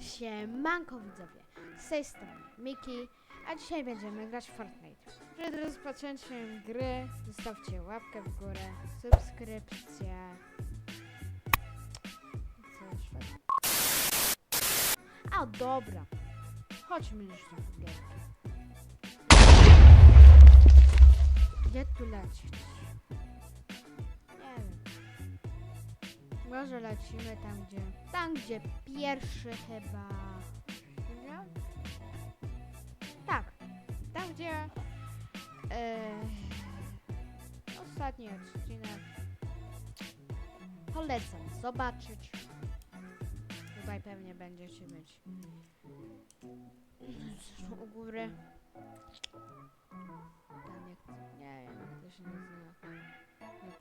Siemanko widzowie, z tej strony Miki, a dzisiaj będziemy grać w Fortnite. Przed rozpoczęciem gry zostawcie łapkę w górę, subskrypcję. A dobra, chodźmy już do gierki. Gdzie tu lecieć? Może lecimy tam, gdzie. Tam, gdzie pierwszy chyba. Tak. Tam, gdzie. E, ostatni odcinek. Polecam zobaczyć. Tutaj pewnie będziecie mieć. U góry. Tam nie to się. Nie pan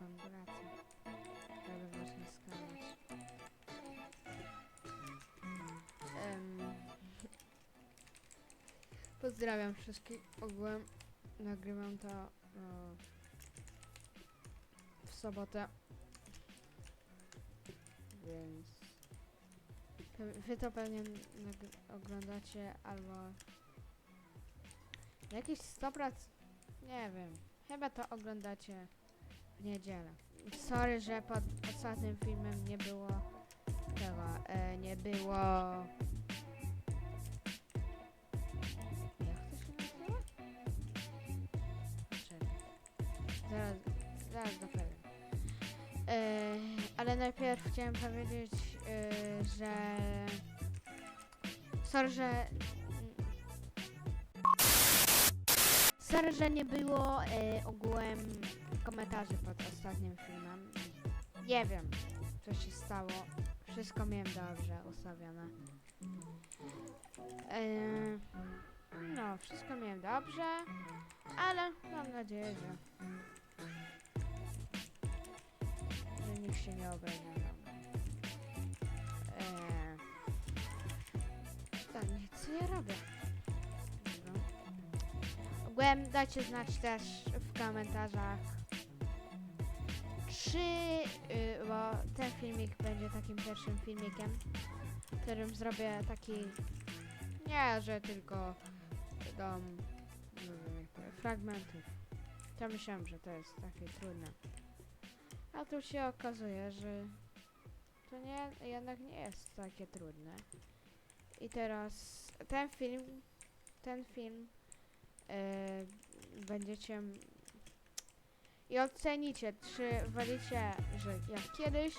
Pozdrawiam wszystkich ogółem. Nagrywam to e, w sobotę. Więc wy to pewnie oglądacie albo jakiś 100% nie wiem. Chyba to oglądacie w niedzielę. Sorry, że pod ostatnim filmem nie było tego, e, nie było... Zaraz, zaraz dopowiem. E, ale najpierw chciałem powiedzieć, e, że... Sorry, że... Sorry, że nie było e, ogółem komentarzy pod ostatnim filmem. Nie wiem, co się stało. Wszystko miałem dobrze ustawione. Eee, no, wszystko miałem dobrze, ale mam nadzieję, że, że nikt się nie obrazi na mnie. Eee, tak, robię? Dobra. Ogółem dajcie znać też w komentarzach, czy, y, bo ten filmik będzie takim pierwszym filmikiem, w którym zrobię taki, nie, że tylko jak to, fragmentów. To myślałem, że to jest takie trudne. A tu się okazuje, że to nie, jednak nie jest takie trudne. I teraz ten film, ten film y, będziecie i ocenicie, czy wolicie, że jak kiedyś,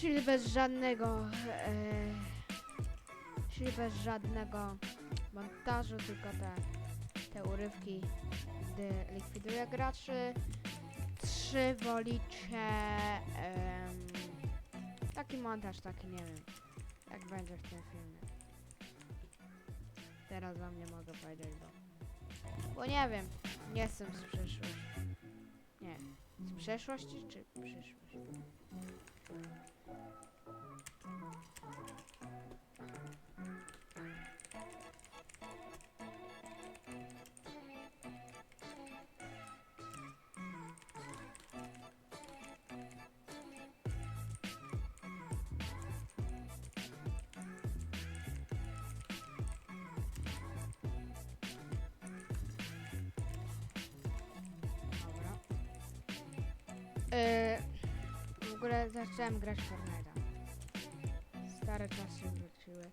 czyli bez żadnego, e, czyli bez żadnego montażu, tylko te, te urywki, gdy likwiduję graczy, czy wolicie taki montaż, taki nie wiem, jak będzie w tym filmie. Teraz wam nie mogę powiedzieć, bo, bo nie wiem, nie jestem z przyszłości. Nie. Z przeszłości czy przyszłość? Yy, w ogóle zacząłem grać Fortnite'a. Stare czasy wróciły.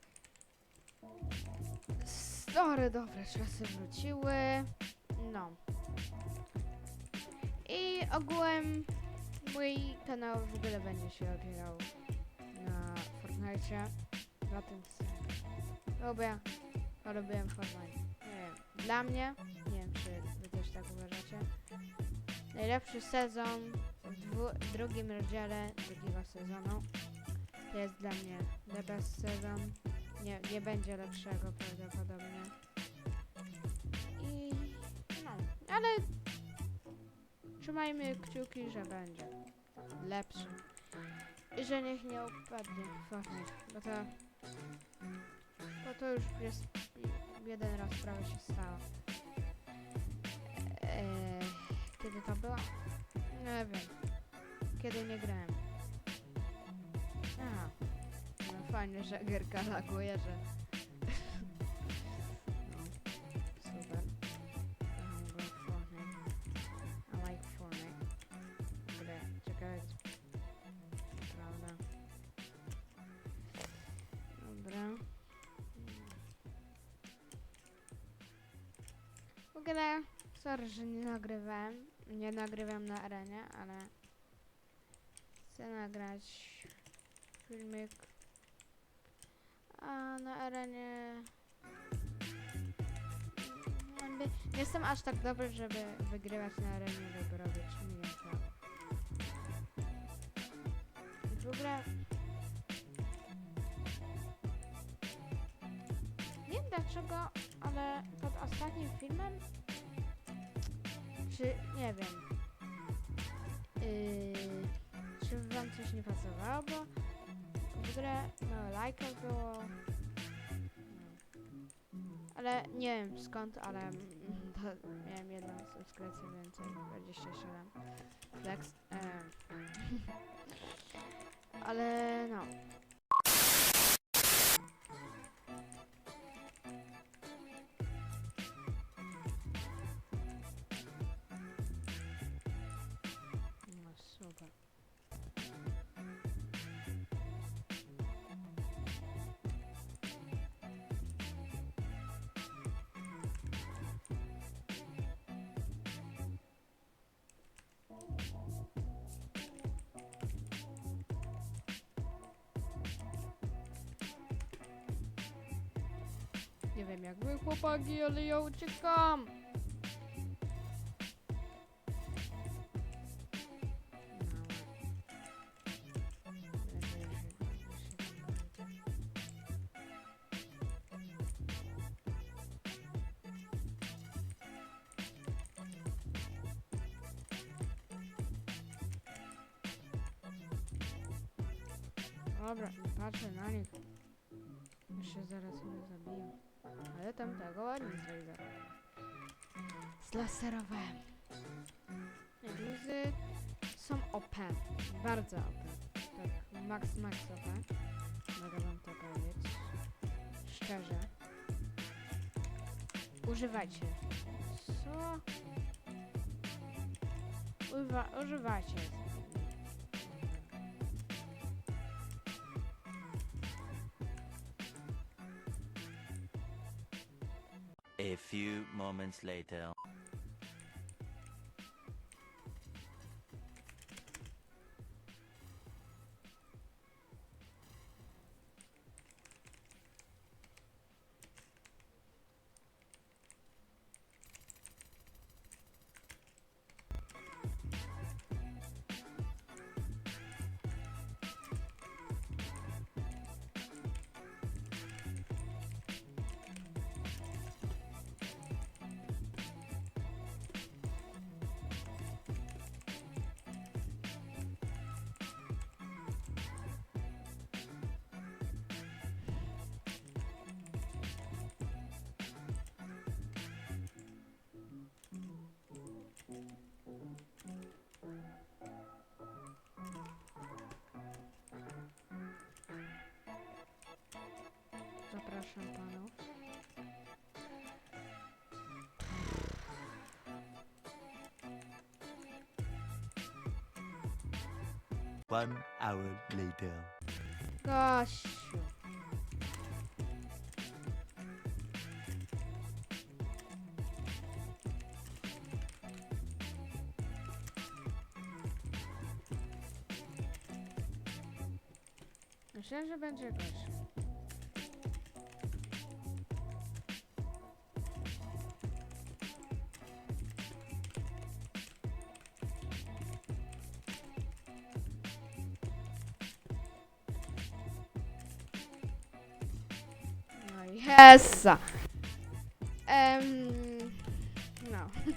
Stare, dobre czasy wróciły. No. I ogółem mój kanał w ogóle będzie się opierał na Fortnite'cie. Na tym lubię. To lubiłem Fortnite. Nie wiem. Dla mnie, nie wiem czy wy też tak uważacie, Najlepszy sezon w drugim rozdziale drugiego sezonu. Jest dla mnie the best sezon. Nie, nie będzie lepszego prawdopodobnie. I no, ale trzymajmy kciuki, że będzie lepszy. I że niech nie upadnie Fortnite, bo to bo to już jest jeden raz prawie się stało. Eee, kiedy to było? Nie wiem. Kiedy nie grałem. fajnie, że gierka laguje, że... no, super. Like. Dobra. W ogóle, sorry, że nie nagrywałem. Nie nagrywam na arenie, ale chcę nagrać filmik. A na arenie nie jestem aż tak dobry, żeby wygrywać na arenie lub robić. W ogóle nie wiem dlaczego, ale pod ostatnim filmem czy nie wiem coś nie pasowało, bo w ogóle no lajka było. Ale nie wiem skąd, ale mm, to miałem jedną subskrypcję więcej, 27 flex em. ale no wiem jak wy chłopaki, ale ja uciekam. Dobra, patrzę na nich. Jeszcze zaraz mnie zabiją. Ale tamtego ładnie zrobię. Zlaserowałem. Są OP. Bardzo OP. Tak, max, max OP. Mogę wam to powiedzieć. Szczerze. Używajcie. Co? Używajcie. A few moments later. Panów. One hour later. Gościu. Myślę, że będzie gościu. Hessa. Em, no.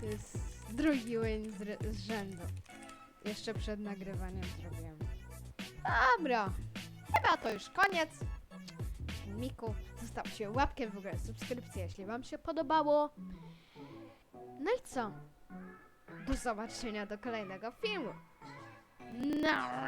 to jest drugi win z, z rzędu. Jeszcze przed nagrywaniem zrobiłem. Dobra. Chyba to już koniec filmiku. Zostawcie łapkę w ogóle, subskrypcję, jeśli wam się podobało. No i co? Do zobaczenia do kolejnego filmu. No.